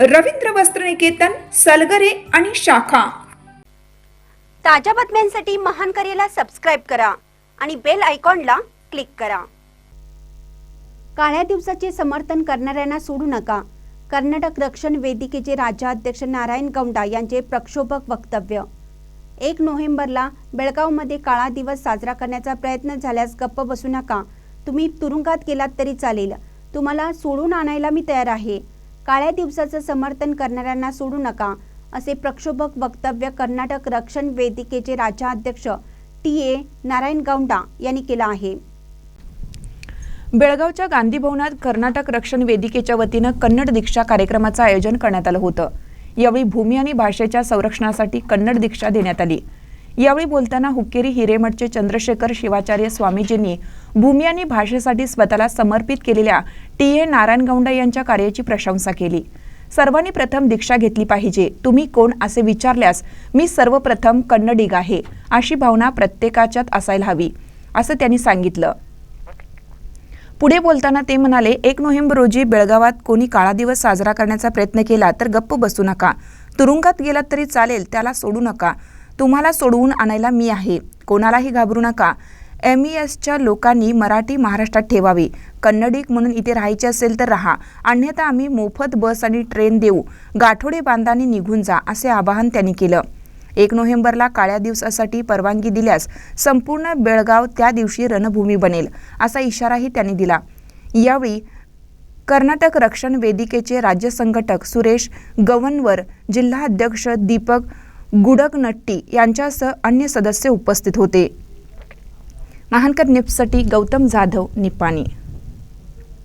रवींद्र वस्त्रनिकेतन सलगरे आणि शाखा. ताज्या बातम्यांसाठी महान करेला सबस्क्राईब करा आणि बेल आयकॉनला क्लिक करा. काळ्या दिवसाचे समर्थन करणाऱ्यांना सोडू नका. कर्नाटक रक्षण वेदिकेचे राज्याध्यक्ष नारायण गौंडा यांचे प्रक्षोभक वक्तव्य. एक नोव्हेंबरला बेळगावमध्ये काळा दिवस साजरा करण्याचा प्रयत्न झाल्यास गप्प बसू नका. तुम्ही तुरुंगात गेलात तरी चालेल. तुम्हाला सोडून आणायला मी तयार आहे. काळ्या दिवसाचं समर्थन करणाऱ्यांना सोडू नका असे प्रक्षोभक वक्तव्य कर्नाटक रक्षण वेदिकेचे राज्याध्यक्ष टी. ए. नारायण गौंडा यांनी केलं आहे. बेळगावच्या गांधी भवनात कर्नाटक रक्षण वेदिकेच्या वतीनं कन्नड दीक्षा कार्यक्रमाचं आयोजन करण्यात आलं होतं. यावेळी भूमी आणि भाषेच्या संरक्षणासाठी कन्नड दीक्षा देण्यात आली. यावेळी बोलताना हुक्केरी हिरेमठचे चंद्रशेखर शिवाचार्य स्वामीजींनी भूमी आणि भाषेसाठी स्वतःला समर्पित केलेल्या टी ए नारायण गौंडा यांच्या कार्याची प्रशंसा केली. सर्वांनी प्रथम दीक्षा घेतली पाहिजे. तुम्ही कोण असे विचारल्यास मी सर्वप्रथम कन्नडिग आहे. अशी भावना प्रत्येकाच्यात असायला हवी असं त्यांनी सांगितलं. पुढे बोलताना ते म्हणाले एक नोव्हेंबर रोजी बेळगावात कोणी काळा दिवस साजरा करण्याचा प्रयत्न केला तर गप्प बसू नका. तुरुंगात गेलात तरी चालेल त्याला सोडू नका. तुम्हाला सोडवून आणायला मी आहे. कोणालाही घाबरू नका. एम ई एसच्या लोकांनी मराठी महाराष्ट्रात ठेवावी. कन्नडिक म्हणून इथे राहायचे असेल तर राहा. अन्यथा आम्ही मोफत बस आणि ट्रेन देऊ. गाठोडे बांधाने निघून जा असे आवाहन त्यांनी केलं. एक नोव्हेंबरला काळ्या दिवसासाठी परवानगी दिल्यास संपूर्ण बेळगाव त्या दिवशी रणभूमी बनेल असा इशाराही त्यांनी दिला. यावेळी कर्नाटक रक्षण वेदिकेचे राज्य संघटक सुरेश गवनवर जिल्हा अध्यक्ष दीपक गुडकनट्टी यांच्यासह अन्य सदस्य उपस्थित होते. महानकर निपसटी गौतम जाधव निपाणी.